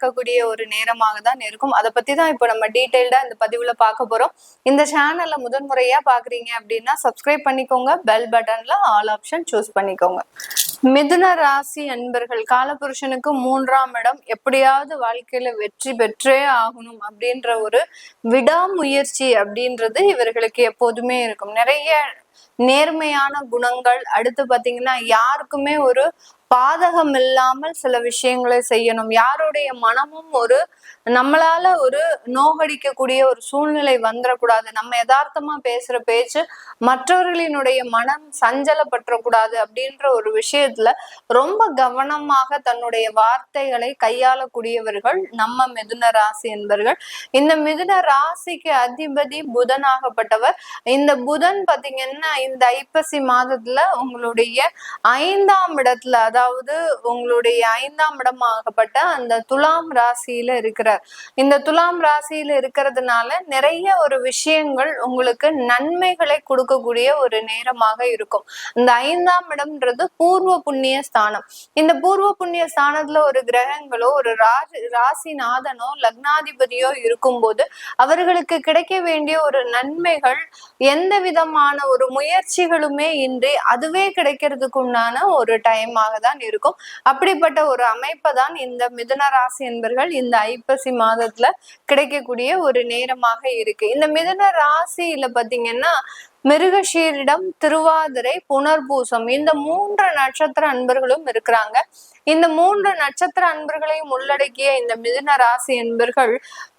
நடக்கக்கூடிய ஒரு நேரமாக தான் இருக்கும். அதை பத்தி தான் இப்போ நம்ம டீட்டெயில்டா இந்த பதிவுல பார்க்க போறோம். இந்த சேனல்ல முதன்முறையா பாக்குறீங்க அப்படின்னா சப்ஸ்கிரைப் பண்ணிக்கோங்க. பெல் பட்டன்ல ஆல் ஆப்ஷன் சூஸ் பண்ணிக்கோங்க. மிதுன ராசி அன்பர்கள் காலபுருஷனுக்கு மூன்றாம் இடம் எப்படியாவது வாழ்க்கையில வெற்றி பெற்றே ஆகணும் அப்படின்ற ஒரு விடாமுயற்சி அப்படின்றது இவர்களுக்கு எப்போதுமே இருக்கும். நிறைய நேர்மையான குணங்கள் அடுத்து பாத்தீங்கன்னா யாருக்குமே ஒரு பாதகம் இல்லாமல் சில விஷயங்களை செய்யணும். யாருடைய மனமும் ஒரு நம்மளால ஒரு நோகடிக்கக்கூடிய ஒரு சூழ்நிலை வந்துடக்கூடாது நம்ம யதார்த்தமா பேசுற பேச்சு மற்றவர்களினுடைய மனம் சஞ்சலப்பற்றக்கூடாது அப்படின்ற ஒரு விஷயத்துல ரொம்ப கவனமாக தன்னுடைய வார்த்தைகளை கையாளக்கூடியவர்கள் நம்ம மிதுன ராசி என்பவர்கள் இந்த மிதுன ராசிக்கு அதிபதி புதனாகப்பட்டவர். இந்த புதன் பாத்தீங்கன்னா இந்த ஐப்பசி மாதத்துல உங்களுடைய ஐந்தாம் இடத்துல அதாவது அதாவது உங்களுடைய ஐந்தாம் இடமாகப்பட்ட அந்த துலாம் ராசியில இருக்கிறார். இந்த துலாம் ராசியில இருக்கிறதுனால நிறைய ஒரு விஷயங்கள் உங்களுக்கு நன்மைகளை கொடுக்கக்கூடிய ஒரு நேரமாக இருக்கும். இந்த ஐந்தாம் இடம்ன்றது பூர்வ புண்ணிய ஸ்தானம். இந்த பூர்வ புண்ணிய ஸ்தானத்துல ஒரு கிரகங்களோ ஒரு ராசி ராசிநாதனோ லக்னாதிபதியோ இருக்கும்போது அவர்களுக்கு கிடைக்க வேண்டிய ஒரு நன்மைகள் எந்த விதமான ஒரு முயற்சிகளுமே இன்றி அதுவே கிடைக்கிறதுக்கு உண்டான ஒரு டைமாக தான் இருக்கும். அப்படிப்பட்ட ஒரு அமைப்பை தான் இந்த மிதுன ராசி என்பர்கள் இந்த ஐப்பசி மாதத்துல கிடைக்கக்கூடிய ஒரு நேரமாக இருக்கு. இந்த மிதுன ராசியில பாத்தீங்கன்னா மிருகஷீரிடம் திருவாதிரை புனர்பூசம் இந்த மூன்று நட்சத்திர அன்பர்களும் இருக்கிறாங்க. இந்த மூன்று நட்சத்திர அன்பர்களையும் உள்ளடக்கிய இந்த மிதுன ராசி என்பர்கள்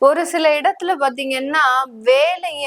ஒரு சில இடத்துல பாத்தீங்கன்னா வேலைய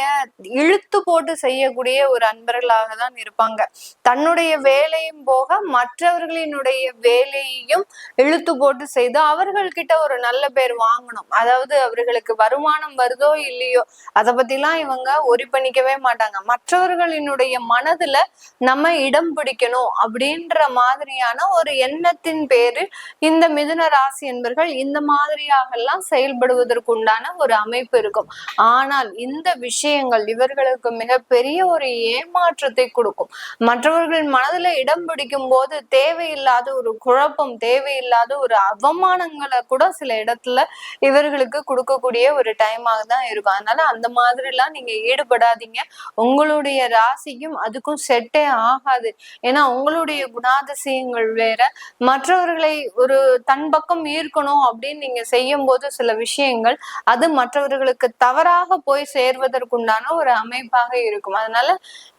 இழுத்து போட்டு செய்யக்கூடிய ஒரு அன்பர்களாக தான் இருப்பாங்க. தன்னுடைய வேலையும் போக மற்றவர்களினுடைய வேலையையும் இழுத்து போட்டு செய்து அவர்கள்கிட்ட ஒரு நல்ல பேர் வாங்கணும். அதாவது அவர்களுக்கு வருமானம் வருதோ இல்லையோ அதை பத்திலாம் இவங்க ஒரி பண்ணிக்கவே மாட்டாங்க. மற்றவர்களினுடைய மனதுல நம்ம இடம் பிடிக்கணும் அப்படின்ற மாதிரியான ஒரு எண்ணத்தின் பேர் பேரில் இந்த மிதுன ராசி என்பர்கள் இந்த மாதிரியாகலாம் செயல்படுவதற்கு உண்டான ஒரு அமைப்பு இருக்கும். ஆனால் இந்த விஷயங்கள் இவர்களுக்கு மிகப்பெரிய ஒரு ஏமாற்றத்தை கொடுக்கும். மற்றவர்கள் மனதுல இடம் பிடிக்கும் போது தேவையில்லாத ஒரு குழப்பம் தேவையில்லாத ஒரு அவமானங்களை கூட சில இடத்துல இவர்களுக்கு கொடுக்கக்கூடிய ஒரு டைமாக தான் இருக்கும். அதனால அந்த மாதிரி எல்லாம் நீங்க ஈடுபடாதீங்க. உங்களுடைய ராசிக்கும் அதுக்கும் செட்டே ஆகாது. ஏன்னா உங்களுடைய குணாதிசயங்கள் வேற மற்றவர்கள் மற்றவர்களை ஒரு தன் பக்கம் ஈர்க்கணும் அப்படின்னு நீங்க செய்யும் போது சில விஷயங்கள் அது மற்றவர்களுக்கு தவறாக போய் சேர்வதற்குண்டான ஒரு அமைப்பாக இருக்கும். அதனால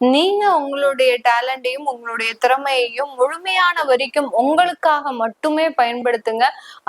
நீங்க உங்களுடைய டேலண்டையும் உங்களுடைய திறமையையும் முழுமையான வரைக்கும் உங்களுக்காக மட்டுமே பயன்படுத்துங்க.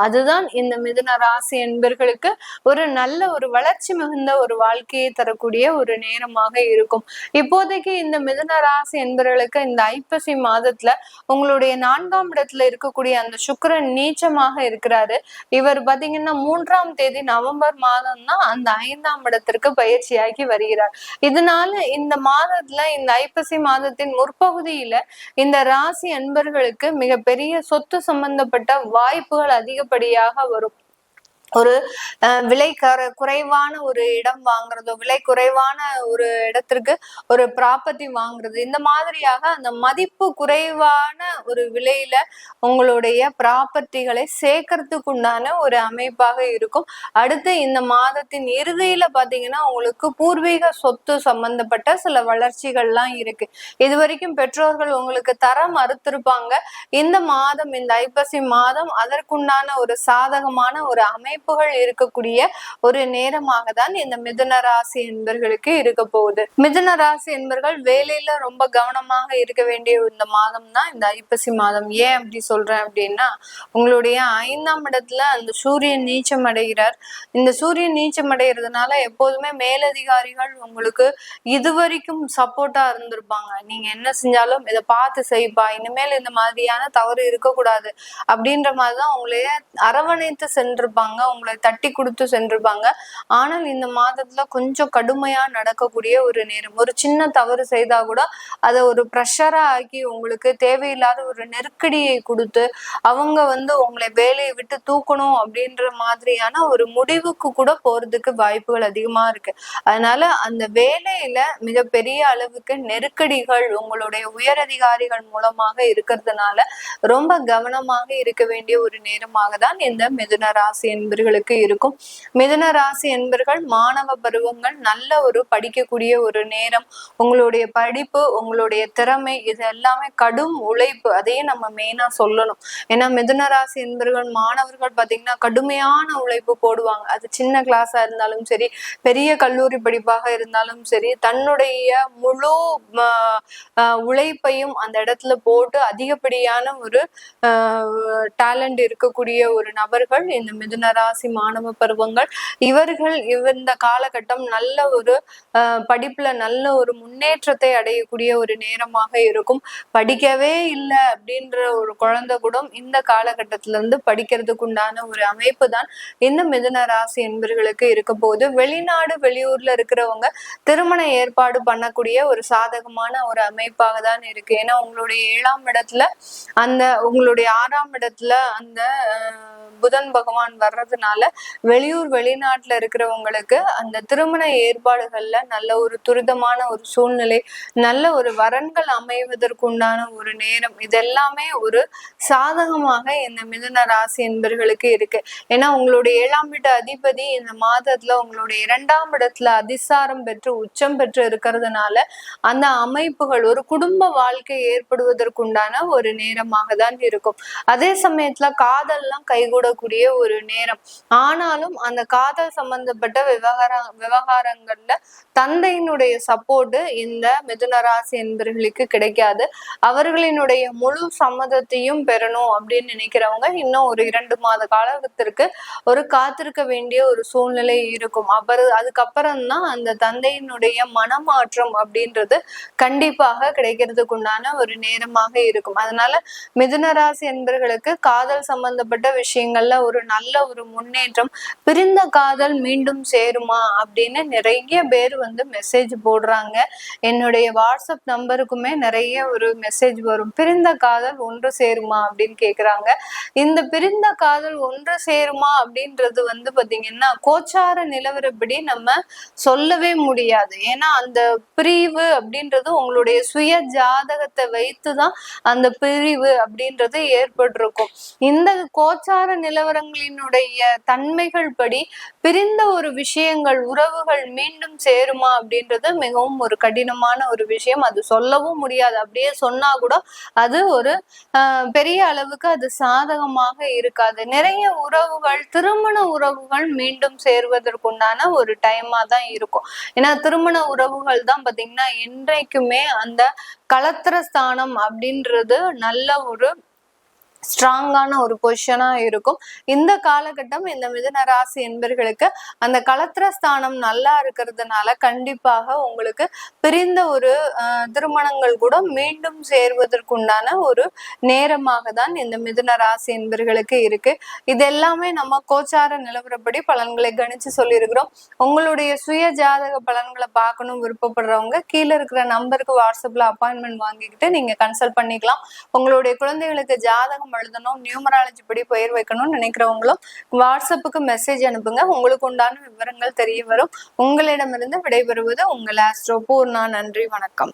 அதுதான் இந்த மிதுன ராசி என்பர்களுக்கு ஒரு நல்ல ஒரு வளர்ச்சி மிகுந்த ஒரு வாழ்க்கையை தரக்கூடிய ஒரு நேரமாக இருக்கும். இப்போதைக்கு இந்த மிதுன ராசி என்பர்களுக்கு இந்த ஐப்பசி மாதத்துல உங்களுடைய நான்காம் இடத்துல இருக்கக்கூடிய அந்த சுக்கரன் நீச்சமாக இருக்கிறாரு. இவர் பாத்தீங்கன்னா மூன்றாம் தேதி நவம்பர் மாதம் தான் அந்த ஐந்தாம் இடத்திற்கு பயிற்சியாகி வருகிறார். இதனால இந்த மாதத்துல இந்த ஐப்பசி மாதத்தின் முற்பகுதியில இந்த ராசி அன்பர்களுக்கு மிகப்பெரிய சொத்து சம்பந்தப்பட்ட வாய்ப்புகள் அதிகப்படியாக வரும். ஒரு விலை குறைவான ஒரு இடம் வாங்குறதோ விலை குறைவான ஒரு இடத்திற்கு ஒரு ப்ராப்பர்ட்டி வாங்குறது இந்த மாதிரியாக அந்த மதிப்பு குறைவான ஒரு விலையில உங்களுடைய ப்ராப்பர்ட்டிகளை சேர்க்கறதுக்கு உண்டான ஒரு அமைப்பாக இருக்கும். அடுத்து இந்த மாதத்தின் இறுதியில பாத்தீங்கன்னா உங்களுக்கு பூர்வீக சொத்து சம்பந்தப்பட்ட சில வளர்ச்சிகள்லாம் இருக்கு. இது வரைக்கும் பெற்றோர்கள் உங்களுக்கு தர மறுத்திருப்பாங்க. இந்த மாதம் இந்த ஐப்பசி மாதம் அதற்குண்டான ஒரு சாதகமான ஒரு வாய்ப்புகள் இருக்கக்கூடிய ஒரு நேரமாக தான் இந்த மிதுன ராசி என்பர்களுக்கு இருக்க போகுது. மிதுன ராசி என்பர்கள் வேலையில ரொம்ப கவனமாக இருக்க வேண்டிய இந்த மாதம் தான் இந்த ஐப்பசி மாதம். ஏன் அப்படி சொல்றேன் அப்படின்னா உங்களுடைய ஐந்தாம் இடத்துல அந்த சூரியன் நீச்சம் அடைகிறார். இந்த சூரியன் நீச்சம் அடைகிறதுனால எப்போதுமே மேலதிகாரிகள் உங்களுக்கு இதுவரைக்கும் சப்போர்ட்டா இருந்திருப்பாங்க. நீங்க என்ன செஞ்சாலும் இதை பார்த்து செய்ப்பா. இனிமேல் இந்த மாதிரியான தவறு இருக்கக்கூடாது அப்படின்ற மாதிரிதான் உங்களைய அரவணைத்து சென்றிருப்பாங்க. உங்களை தட்டி கொடுத்து சென்றிருப்பாங்க. ஆனால் இந்த மாதத்துல கொஞ்சம் கடுமையா நடக்கக்கூடிய ஒரு நேரம். ஒரு சின்ன தவறு செய்தா கூட அதை ஒரு ப்ரெஷரா ஆக்கி உங்களுக்கு தேவையில்லாத ஒரு நெருக்கடியை கொடுத்து அவங்க வந்து உங்களை வேலையை விட்டு தூக்கணும் அப்படின்ற மாதிரியான ஒரு முடிவுக்கு கூட போறதுக்கு வாய்ப்புகள் அதிகமா இருக்கு. அதனால அந்த வேலையில மிகப்பெரிய அளவுக்கு நெருக்கடிகள் உங்களுடைய உயரதிகாரிகள் மூலமாக இருக்கிறதுனால ரொம்ப கவனமாக இருக்க வேண்டிய ஒரு நேரமாக தான் இந்த மிதுன ராசி என்பர்களுக்கு இருக்கும். மிதுன ராசி என்பர்கள் மாணவ பருவங்கள் நல்ல ஒரு படிக்கக்கூடிய ஒரு நேரம். உங்களுடைய படிப்பு உங்களுடைய திறமை இது எல்லாமே கடும் உழைப்பு. அதையும் நம்ம மெயினா சொல்லணும். ஏன்னா மிதுன ராசி என்பர்கள் மாணவர்கள் பாத்தீங்கன்னா கடுமையான உழைப்பு போடுவாங்க. அது சின்ன கிளாஸா இருந்தாலும் சரி பெரிய கல்லூரி படிப்பாக இருந்தாலும் சரி தன்னுடைய முழு ஆஹ், ஆஹ், உழைப்பையும் அந்த இடத்துல போட்டு அதிகப்படியான ஒரு டேலண்ட் இருக்கக்கூடிய ஒரு நபர்கள் இந்த மிதுனரா ராசி மாணவ பருவங்கள் இவர்கள் இந்த காலகட்டம் நல்ல ஒரு படிப்புல நல்ல ஒரு முன்னேற்றத்தை அடையக்கூடிய ஒரு நேரமாக இருக்கும். படிக்கவே இல்லை அப்படின்ற ஒரு குழந்தை கூட இந்த காலகட்டத்துல இருந்து படிக்கிறதுக்கு உண்டான ஒரு அமைப்பு தான் இந்த மிதன ராசி என்பர்களுக்கு இருக்க போது வெளிநாடு வெளியூர்ல இருக்கிறவங்க திருமண ஏற்பாடு பண்ணக்கூடிய ஒரு சாதகமான ஒரு அமைப்பாக தான் இருக்கு. ஏன்னா உங்களுடைய ஏழாம் இடத்துல அந்த உங்களுடைய ஆறாம் இடத்துல அந்த புதன் பகவான் வர்றது இருக்கிறதுனால வெளியூர் வெளிநாட்டுல இருக்கிறவங்களுக்கு அந்த திருமண ஏற்பாடுகள்ல நல்ல ஒரு துரிதமான ஒரு சூழ்நிலை நல்ல ஒரு வரன்கள் அமைவதற்குண்டான ஒரு நேரம் இதெல்லாமே ஒரு சாதகமாக இந்த மிதுன ராசி என்பர்களுக்கு இருக்கு. ஏன்னா உங்களுடைய ஏழாம் வீட்டு அதிபதி இந்த மாதத்துல உங்களுடைய இரண்டாம் இடத்துல அதிசாரம் பெற்று உச்சம் பெற்று இருக்கிறதுனால அந்த அமைப்புகள் ஒரு குடும்ப வாழ்க்கை ஏற்படுவதற்குண்டான ஒரு நேரமாக தான் இருக்கும். அதே சமயத்துல காதல்லாம் கைகூடக்கூடிய ஒரு நேரம். ஆனாலும் அந்த காதல் சம்பந்தப்பட்ட விவகார விவகாரங்கள்ல தந்தையினுடைய சப்போர்ட் இந்த மிதுனராசி என்பர்களுக்கு கிடைக்காது. அவர்களினுடைய முழு சம்மதத்தையும் பெறணும் அப்படின்னு நினைக்கிறவங்க இன்னும் ஒரு இரண்டு மாத காலத்திற்கு ஒரு காத்திருக்க வேண்டிய ஒரு சூழ்நிலை இருக்கும். அப்புறம் அதுக்கப்புறம் தான் அந்த தந்தையினுடைய மனமாற்றம் அப்படின்றது கண்டிப்பாக கிடைக்கிறதுக்கு உண்டான ஒரு நேரமாக இருக்கும். அதனால மிதுனராசி என்பர்களுக்கு காதல் சம்பந்தப்பட்ட விஷயங்கள்ல ஒரு நல்ல ஒரு முன்னேற்றம் பிரிந்த காதல் மீண்டும் சேருமா அப்படின்னு நிறைய பேர் வந்து மெசேஜ் போடுறாங்க. என்னுடைய வாட்ஸ்அப் நம்பருக்குமே நிறைய ஒரு மெசேஜ் வரும். பிரிந்த காதல் ஒன்று சேருமா அப்படின்னு கேக்குறாங்க. இந்த பிரிந்த காதல் ஒன்று சேருமா அப்படின்றது வந்து பாத்தீங்கன்னா கோச்சார நிலவரப்படி நம்ம சொல்லவே முடியாது. ஏன்னா அந்த பிரிவு அப்படின்றது உங்களுடைய சுய ஜாதகத்தை வைத்துதான் அந்த பிரிவு அப்படின்றது ஏற்பட்டிருக்கும். இந்த கோச்சார நிலவரங்களினுடைய தன்மைகள் படி பிரிந்த ஒரு விஷயங்கள் உறவுகள் மீண்டும் சேருமா அப்படின்றது மிகவும் ஒரு கடினமான ஒரு விஷயம். அது சொல்லவும் முடியாது. அப்படியே சொன்னா கூட அது ஒரு ஆஹ், பெரிய அளவுக்கு அது சாதகமாக இருக்காது. நிறைய உறவுகள் திருமண உறவுகள் மீண்டும் சேர்வதற்குண்டான ஒரு டைமா தான் இருக்கும். ஏன்னா திருமண உறவுகள் தான் பாத்தீங்கன்னா என்றைக்குமே அந்த களத்திர ஸ்தானம் அப்படின்றது நல்ல ஒரு ஸ்ட்ராங்கான ஒரு பொசிஷனா இருக்கும். இந்த காலகட்டம் இந்த மிதன ராசி என்பர்களுக்கு அந்த களத்திர ஸ்தானம் நல்லா இருக்கிறதுனால கண்டிப்பாக உங்களுக்கு பிரிந்த ஒரு திருமணங்கள் கூட மீண்டும் சேர்வதற்குண்டான ஒரு நேரமாக தான் இந்த மிதுன ராசி என்பர்களுக்கு இருக்கு. இது எல்லாமே நம்ம கோச்சார நிலவரப்படி பலன்களை கணிச்சு சொல்லியிருக்கிறோம். உங்களுடைய சுய ஜாதக பலன்களை பார்க்கணும் விருப்பப்படுறவங்க கீழே இருக்கிற நம்பருக்கு வாட்ஸ்அப்ல அப்பாயின்மெண்ட் வாங்கிக்கிட்டு நீங்க கன்சல்ட் பண்ணிக்கலாம். உங்களுடைய குழந்தைகளுக்கு ஜாதகம் எழுதணும் நியூமராலஜி படி பெயர் வைக்கணும்னு நினைக்கிறவங்களும் வாட்ஸ்அப்புக்கு மெசேஜ் அனுப்புங்க. உங்களுக்கு உண்டான விவரங்கள் தெரிய வரும். உங்களிடமிருந்து விடைபெறுவது உங்கள் ஆஸ்ட்ரோ பூர்ணா. நன்றி வணக்கம்.